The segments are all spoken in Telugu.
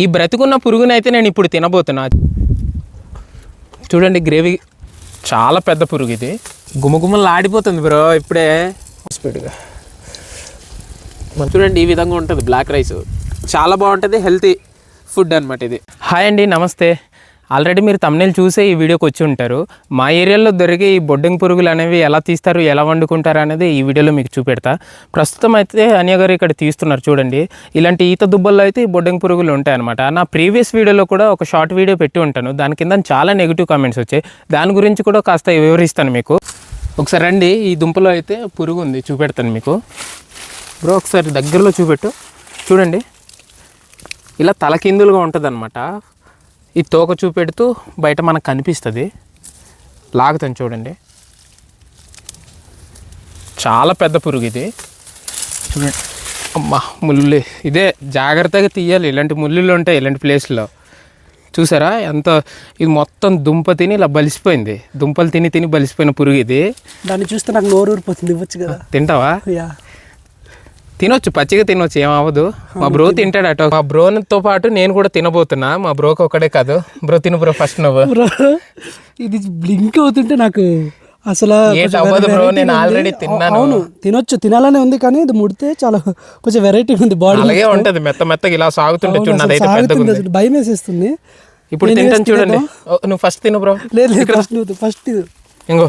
ఈ బ్రతికున్న పురుగునైతే నేను ఇప్పుడు తినబోతున్నా. చూడండి గ్రేవీ చాలా పెద్ద పురుగు ఇది. గుమగుమలు ఆడిపోతుంది బ్రో ఇప్పుడే. స్పీడ్గా. చూడండి ఈ విధంగా ఉంటుంది. Black rice. చాలా బాగుంటుంది హెల్తీ ఫుడ్ అనమాట ఇది. హాయ్ అండి నమస్తే. ఆల్రెడీ మీరు తమ్నేలు చూసే ఈ వీడియోకి వచ్చి ఉంటారు. మా ఏరియాలో దొరికే ఈ బొడ్డింగ్ పురుగులు అనేవి ఎలా తీస్తారు ఎలా వండుకుంటారు అనేది ఈ వీడియోలో మీకు చూపెడతా. ప్రస్తుతం అయితే అనియ గారు ఇక్కడ తీస్తున్నారు చూడండి. ఇలాంటి ఈత దుబ్బల్లో అయితే ఈ బొడ్డింగ్ పురుగులు ఉంటాయి అనమాట నా ప్రీవియస్ వీడియోలో కూడా ఒక షార్ట్ వీడియో పెట్టి ఉంటాను. దాని కింద చాలా నెగిటివ్ కామెంట్స్ వచ్చాయి. దాని గురించి కూడా కాస్త వివరిస్తాను మీకు. ఒకసారి రండి. ఈ దుంపలో అయితే పురుగు ఉంది. చూపెడతాను మీకు. బ్రో ఒకసారి దగ్గరలో చూపెట్టు. చూడండి. ఇలా తలకిందులుగా ఉంటుంది అనమాట ఈ తోక చూపెడుతూ బయట మనకు కనిపిస్తుంది. లాగుతాను చూడండి. చాలా పెద్ద పురుగు ఇది. చూడండి. అమ్మా ముళ్ళు. ఇదే జాగ్రత్తగా తీయాలి. ఇలాంటి ముళ్ళులు ఉంటాయి ఇలాంటి ప్లేస్లో. చూసారా ఎంత ఇది మొత్తం దుంప తిని ఇలా బలిసిపోయింది. దుంపలు తిని తిని బలిసిపోయిన పురుగు ఇది. దాన్ని చూస్తే నాకు నోరు ఊరిపోతుంది ఇవ్వచ్చు కదా. తింటావా? యా. తినొచ్చు పచ్చిగా తినొచ్చు ఏమవ్వదు. మా బ్రో తింటాడు అటు మా బ్రోతో పాటు నేను కూడా తినబోతున్నా. మా బ్రోకి ఒకడే కాదు. బ్రో తిను బ్రో ఫస్ట్ నువ్వు. బ్రో ఇది బ్లింక్ అవుతుంటే నాకు అసలు బ్రో, నేను already తిన్నాను. అవును తినొచ్చు తినాలనే ఉంది కానీ ఇది ముడితే చాలా కొంచెం వెరైటీగా ఉంది బాడీ అలాగే ఉంటది మెత్త మెత్తగా ఇలా సాగుతుంటే చూడు నాదైతే పెద్దగా సాగుతుంది ఉంది. అసలు భయం వేసేస్తుంది. ఇప్పుడు తింటాను చూడండి. నువ్వు ఫస్ట్ తిను బ్రో. లేదు లేదు ఫస్ట్ నువ్వు ఫస్ట్ ఇంకో.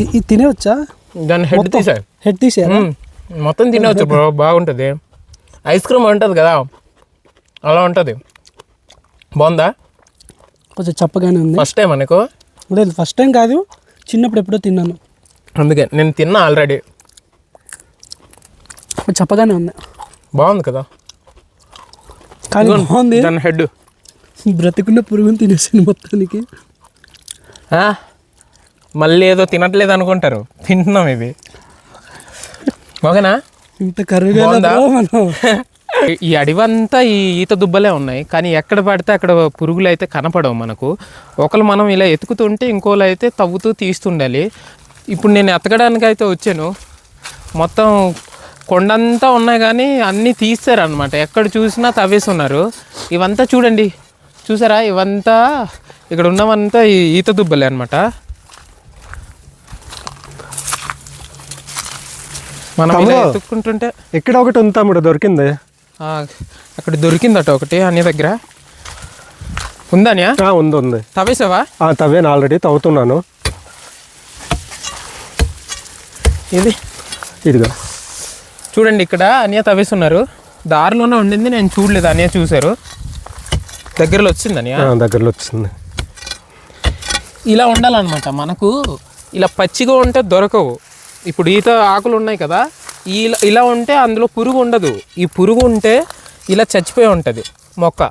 ఇది తినేవచ్చా? దాన్ని హెడ్ తీసా హెడ్ మ్మ్. మొత్తం తినవచ్చు బ్రో బాగుంటుంది. ఐస్ క్రీమ్ ఉంటుంది కదా అలా ఉంటుంది. బాగుందా? కొంచెం చప్పగానే ఉంది. ఫస్ట్ టైం అనుకో లేదు ఫస్ట్ టైం కాదు చిన్నప్పుడు ఎప్పుడో తిన్నాను. అందుకే నేను తిన్నా ఆల్రెడీ చప్పగానే ఉంది. బాగుంది కదా? కానీ బాగుంది. దాని హెడ్. బ్రతికున్న పురుగుని తినేసింది మొత్తానికి. మళ్ళీ ఏదో తినట్లేదు అనుకుంటారు. తింటున్నాం ఇవి ఓకేనా? ఇంత ఈ అడివంతా ఈ ఈత దుబ్బలే ఉన్నాయి. కానీ ఎక్కడ పడితే అక్కడ పురుగులు అయితే కనపడవు మనకు. ఒకరు మనం ఇలా ఎతుకుతుంటే ఇంకోళ్ళు అయితే తవ్వుతూ తీస్తుండాలి. ఇప్పుడు నేను ఎతకడానికి అయితే వచ్చాను. మొత్తం కొండంతా ఉన్నాయి కానీ అన్నీ తీస్తారనమాట ఎక్కడ చూసినా తవ్వేస్తున్నారు ఇవంతా చూడండి. చూసారా? ఇవంతా ఇక్కడ ఉన్నవంతా ఈ ఈత దుబ్బలే అనమాట మనం. ఎత్తుక్కుంటుంటే ఇక్కడ ఒకటి ఉంది తమ్ముడు దొరికింది. అక్కడ దొరికిందట ఒకటి అన్ని దగ్గర. ఉందానియా ఉంది ఉంది. తవ్వేసావా? తవ్వేను ఆల్రెడీ తవ్వుతున్నాను. ఇది. ఇదిగో. చూడండి ఇక్కడ అనియా తవ్వేస్తున్నారు దారిలోనే ఉండింది నేను చూడలేదు అనియా చూశారు. దగ్గరలో వచ్చింది అనియా? దగ్గరలో వచ్చింది. ఇలా ఉండాలన్నమాట మనకు ఇలా పచ్చిగా ఉంటే దొరకవు. ఇప్పుడు ఈత ఆకులు ఉన్నాయి కదా ఈ ఇలా- ఇలా ఉంటే అందులో పురుగు ఉండదు. ఈ పురుగు ఉంటే ఇలా చచ్చిపోయి ఉంటుంది మొక్క.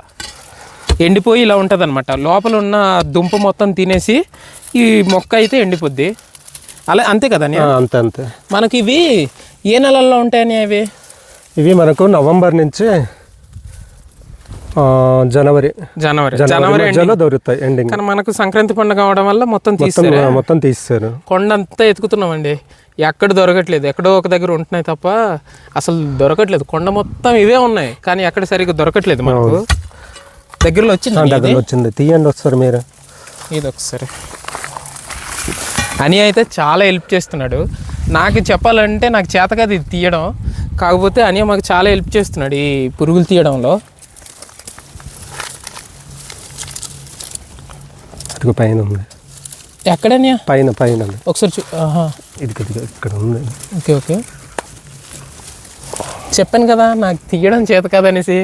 ఎండిపోయి ఇలా ఉంటుంది అనమాట లోపల ఉన్న దుంప మొత్తం తినేసి ఈ మొక్క అయితే ఎండిపోద్ది. అలా అంతే కదా అంతే అంతే. మనకి ఇవి ఏ నెలల్లో ఉంటాయని అవి ఇవి మనకు నవంబర్ నుంచి జనవరి. జనవరి. జనవరి దొరుకుతాయి ఎండింగ్ కానీ మనకు సంక్రాంతి పండుగ అవడం వల్ల మొత్తం ఆ, మొత్తం తీస్తారు కొండ అంతా ఎతుకుతున్నామండి ఎక్కడ దొరకట్లేదు. ఎక్కడో ఒక దగ్గర ఉంటున్నాయి తప్ప అసలు దొరకట్లేదు. కొండ మొత్తం ఇవే ఉన్నాయి. కానీ ఎక్కడ సరిగ్గా దొరకట్లేదు మనకు. దగ్గరలో వచ్చింది దగ్గరలో వచ్చింది. తీయండి ఒకసారి మీరు. ఇది ఒకసారి. అని అయితే చాలా హెల్ప్ చేస్తున్నాడు. నాకు చెప్పాలంటే నాకు చేత కాదు ఇది తీయడం. కాకపోతే అని మాకు చాలా హెల్ప్ చేస్తున్నాడు ఈ పురుగులు తీయడంలో. ఇదిగో పైన ఉంది. ఎక్కడనియా? పైన పైన ఒకసారి ఇది ఇక్కడ ఉంది. Okay okay. చెప్పాను కదా నాకు తీయడం చేత కాదనేసి.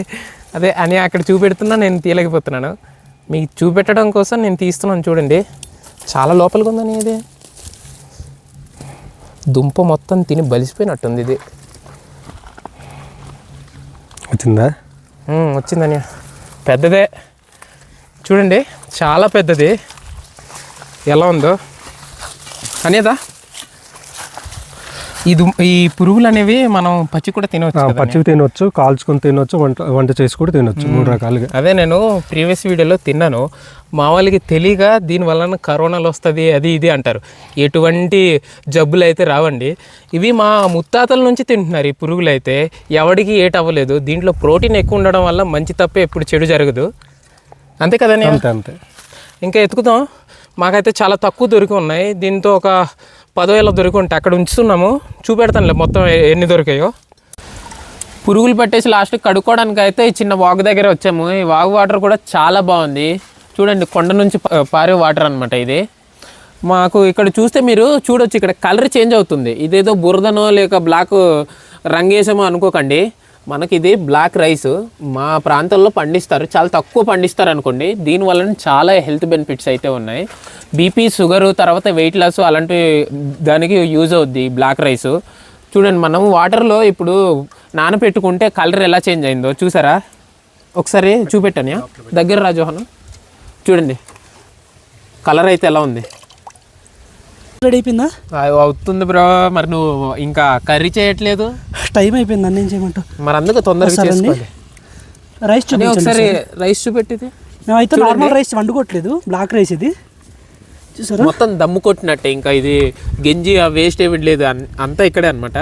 అదే అని అక్కడ చూపెడుతున్నా నేను తీయలేకపోతున్నాను. మీకు చూపెట్టడం కోసం నేను తీస్తున్నాను చూడండి. చాలా లోపలికి ఉందని ఇది. దుంప మొత్తం తిని బలిసిపోయినట్టుంది ఇది. వచ్చిందా? వచ్చిందని పెద్దదే. చూడండి. చాలా పెద్దది. ఎలా ఉందో. అనేదా ఇది ఈ పురుగులు అనేవి మనం పచ్చి కూడా తినవచ్చు కదా? పచ్చివి తినొచ్చు కాల్చుకొని తినొచ్చు వంట వంట చేసి కూడా తినొచ్చు మూడు రకాలుగా. అదే నేను ప్రీవియస్ వీడియోలో తిన్నాను. మా వాళ్ళకి తెలియక దీని వలన కరోనాలు వస్తుంది అది ఇది అంటారు. ఎటువంటి జబ్బులు అయితే రావండి. ఇవి మా ముత్తాతల నుంచి తింటున్నారు ఈ పురుగులు అయితే ఎవడికి ఏట్ అవ్వలేదు దీంట్లో ప్రోటీన్ ఎక్కువ ఉండడం వల్ల మంచి తప్ప ఎప్పుడు చెడు జరగదు. అంతే కదా అంతే అంతే. ఇంకా ఎత్తుకుదాం. మాకైతే చాలా తక్కువ దొరికి ఉన్నాయి. దీంతో ఒక పదో వేల దొరికి ఉంటాయి. అక్కడ ఉంచుతున్నాము. చూపెడతానులే మొత్తం ఎన్ని దొరికాయో. పురుగులు పట్టేసి లాస్ట్ కడుక్కోవడానికి అయితే ఈ చిన్న వాగు దగ్గర వచ్చాము. ఈ వాగు వాటర్ కూడా చాలా బాగుంది. చూడండి కొండ నుంచి పారే వాటర్ అనమాట ఇది. మాకు ఇక్కడ చూస్తే మీరు చూడొచ్చు. ఇక్కడ కలర్ చేంజ్ అవుతుంది. ఇదేదో బురదనో లేక బ్లాక్ రంగేసామో అనుకోకండి. మనకి ఇది బ్లాక్ రైస్ మా ప్రాంతంలో పండిస్తారు. చాలా తక్కువ పండిస్తారు అనుకోండి. దీనివల్ల చాలా హెల్త్ బెనిఫిట్స్ అయితే ఉన్నాయి. బీపీ షుగర్ తర్వాత వెయిట్ లాస్ అలాంటి దానికి యూజ్ అవుద్ది బ్లాక్ రైస్ చూడండి మనం వాటర్లో ఇప్పుడు నానపెట్టుకుంటే కలర్ ఎలా చేంజ్ అయిందో చూసారా? ఒకసారి చూపెట్టాను దగ్గర రాజోహన్ చూడండి కలర్ అయితే ఎలా ఉంది? రెడీ అయిపోయిందా? ఆ, అవుతుంది బ్రో. మరి నువ్వు ఇంకా కర్రీ చేయట్లేదు? టైం అయిపోయింది అన్నీ చేయమంటావు మరి అందుకు తొందరగా. చేసుకోవాలి. రైస్ చూపించండి ఒకసారి రైస్ చూపెట్టిది. మేమైతే నార్మల్ రైస్ వండుకోవట్లేదు బ్లాక్ రైస్ ఇది. చూసారా? మొత్తం దమ్ము కొట్టినట్టే ఇంకా ఇది గెంజి ఆ వేస్ట్ ఏమి లేదు అంతా ఇక్కడే అనమాట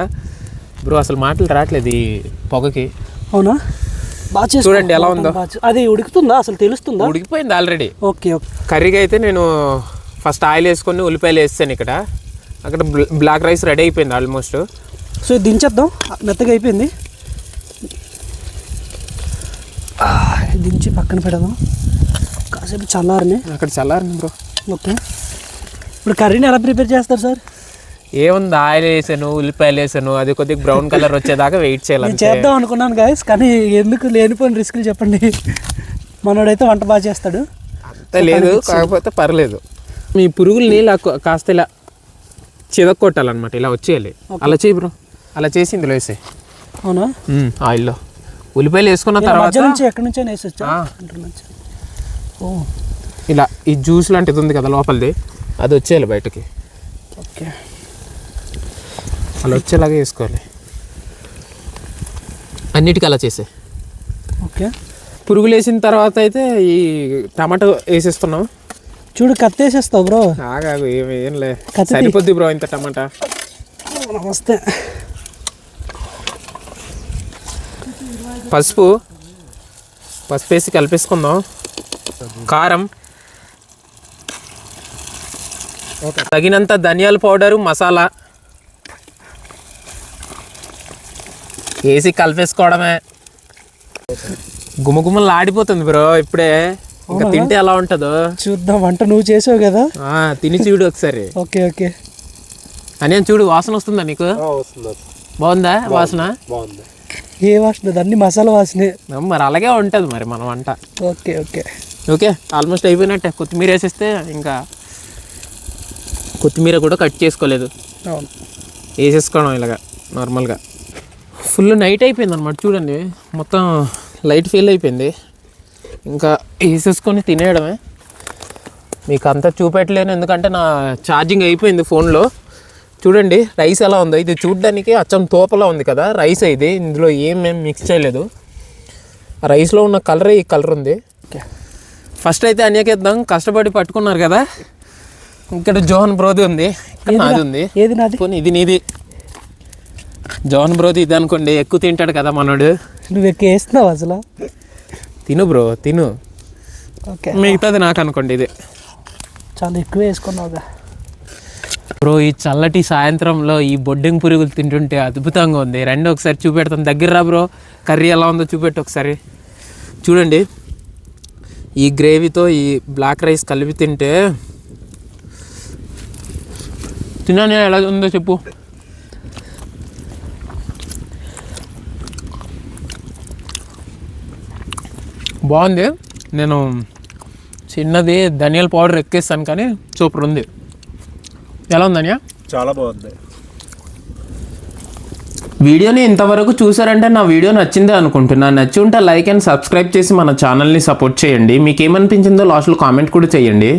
బ్రో అసలు మాటలు రావట్లేదు ఈ పొగకి. అవునా? బాగా. చూడండి ఎలా ఉందో. అది ఉడుకుతుందా? అసలు తెలుస్తుందా? ఉడికిపోయింది ఆల్రెడీ ఓకే ఓకే కర్రీకి అయితే నేను ఫస్ట్ ఆయిల్ వేసుకొని ఉల్లిపాయలు వేస్తాను ఇక్కడ. అక్కడ బ్ల- బ్లాక్ రైస్ రెడీ అయిపోయింది ఆల్మోస్ట్. సో ఇది దించేద్దాం. మెత్తగా అయిపోయింది. దించి పక్కన పెడదాం. కాసేపు చల్లారని. అక్కడ చల్లారింది బ్రో. ఓకే. ఇప్పుడు కర్రీని ఎలా ప్రిపేర్ చేస్తారు సార్? ఏముంది ఆయిల్ వేసాను ఉల్లిపాయలు వేసాను అది కొద్దిగా బ్రౌన్ కలర్ వచ్చేదాకా వెయిట్ చేయాలి. చేద్దాం అనుకున్నాను గాయస్ కానీ ఎందుకు లేనిపోయిన రిస్కులు చెప్పండి. మనోడైతే వంట బాగా చేస్తాడు. అంత లేదు కాకపోతే పర్లేదు. మీ పురుగుల్ని ఇలా కాస్త ఇలా చిదక్కొట్టాలన్నమాట ఇలా వచ్చేయాలి. అలా చేయి బ్రో. అలా చేసి ఇందులో వేసే అవునా? ఆయిల్లో. ఉల్లిపాయలు వేసుకున్న నేను తర్వాత నుంచి ఎక్కడి నుంచి వేసొచ్చా ఇలా ఈ జ్యూస్ లాంటిది ఉంది కదా లోపలిది అది వచ్చేయాలి బయటకి. ఓకే. అలా వచ్చేలాగా వేసుకోవాలి. అన్నిటికీ అలా చేసే ఓకే. పురుగులు వేసిన తర్వాత అయితే ఈ టమాటో వేసేస్తున్నాం చూడు కత్తేసేస్తావు బ్రో ఆగాగు ఏమి ఏం లే. సరిపోద్ది బ్రో ఇంత టమాటా. నమస్తే. పసుపు. పసుపు వేసి కలిపేసుకుందాం. కారం. తగినంత ధనియాల పౌడరు మసాలా. వేసి కలిపేసుకోవడమే. గుమగుమలు ఆడిపోతుంది బ్రో ఇప్పుడే. ఇంకా తింటే ఎలా ఉంటుందో? చూద్దాం వంట నువ్వు చేసావు కదా? ఆ, తిని చూడు ఒకసారి. Okay okay. అని చూడు వాసన వస్తుందా నీకు? వస్తుంది? బాగుందా వాసన? బాగుంది. ఏ వాసన? అన్ని మసాలా వాసనే. మరి అలాగే ఉంటుంది మరి మన వంట. Okay okay. ఓకే ఆల్మోస్ట్ అయిపోయినట్టే. కొత్తిమీర వేసేస్తే ఇంకా కొత్తిమీర కూడా కట్ చేసుకోలేదు. అవును. వేసేసుకోవడం ఇలాగా నార్మల్గా. ఫుల్ నైట్ అయిపోయింది అనమాట చూడండి. మొత్తం లైట్ ఫీల్ అయిపోయింది. ఇంకా వేసేసుకొని తినేయడమే. మీకు అంతా చూపెట్టలేను ఎందుకంటే నా ఛార్జింగ్ అయిపోయింది ఫోన్లో. చూడండి రైస్ ఎలా ఉందో. ఇది చూడడానికి అచ్చం తోపలా ఉంది కదా రైస్ ఇది. ఇందులో ఏం మేము మిక్స్ చేయలేదు. ఆ రైస్లో ఉన్న కలరే ఈ కలర్ ఉంది. ఫస్ట్ అయితే అన్యకేద్దాం కష్టపడి పట్టుకున్నారు కదా. ఇక్కడ జోహన్ బ్రోది ఉంది. ఇక్కడ నాది ఉంది. ఏది నాది? ఇది నీది. జోహన్ బ్రోది ఇది అనుకోండి ఎక్కువ తింటాడు కదా మనోడు. నువ్వు ఎక్కువ వేస్తున్నావు అసలు? తిను బ్రో తిను. ఓకే. మిగతాది నాకు అనుకోండి ఇది. చాలా ఎక్కువ వేసుకున్నావుగా. బ్రో ఈ చల్లటి సాయంత్రంలో ఈ బొడ్డింగ్ పురుగులు తింటుంటే అద్భుతంగా ఉంది. రండి ఒకసారి చూపెడతాను దగ్గర రా బ్రో. కర్రీ ఎలా ఉందో చూపెట్టు ఒకసారి. చూడండి. ఈ గ్రేవీతో ఈ బ్లాక్ రైస్ కలిపి తింటే తిన్నాను. ఎలా ఉందో చెప్పు. బాగుంది. నేను చిన్నది ధనియాల పౌడర్ ఎక్కేస్తాను కానీ సూపర్ ఉంది. ఎలా ఉందన్యా చాలా బాగుంది. వీడియోని ఇంతవరకు చూసారంటే నా వీడియో నచ్చిందే అనుకుంటున్నా. నచ్చి ఉంటే లైక్ అండ్ సబ్స్క్రైబ్ చేసి మన ఛానల్ని సపోర్ట్ చేయండి. మీకు ఏమనిపించిందో లాస్ట్లో కామెంట్ కూడా చేయండి.